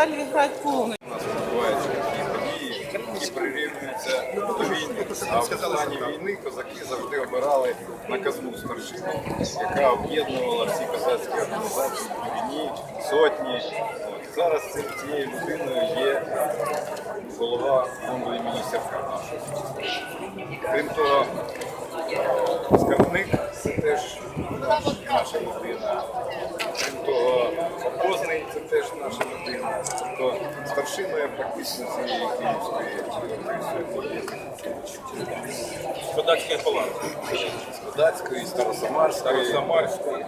стали играть полный. У нас прирівнюються до війни. А в стані війни козаки завжди обирали наказну старшину, яка об'єднувала всі козацькі організації в війні, сотні. От. Зараз цим- цією людиною є голова фонду імені Сявка. Крім того, Тобто старшиною практично цієї київської. Податська. З Кодацької, Старосамарської. Старосамарської.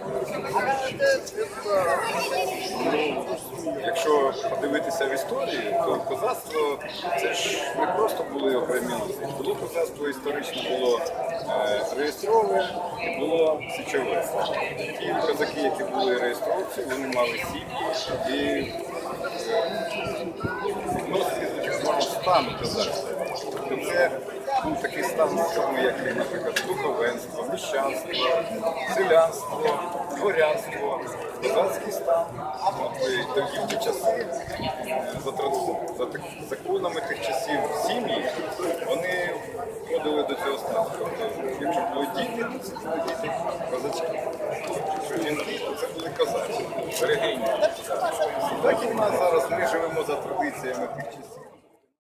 Якщо подивитися в історію, то козацтво це ж не просто були окремі люди. Було козацтво історично було е, реєстрове і було січове. Ті козаки, які були реєстровці, вони мали сім'ї і козацтва. Тобто це був такий стан, як, наприклад, духовенство, міщанство, селянство, дворянство, козацький стан. І тоді в часи, за, законами тих часів сім'ї, вони входили до цього стану. Тобто, якщо були діти, то це були діти козачки. Берегині. Так і в нас зараз ми живемо за традиціями тих часів.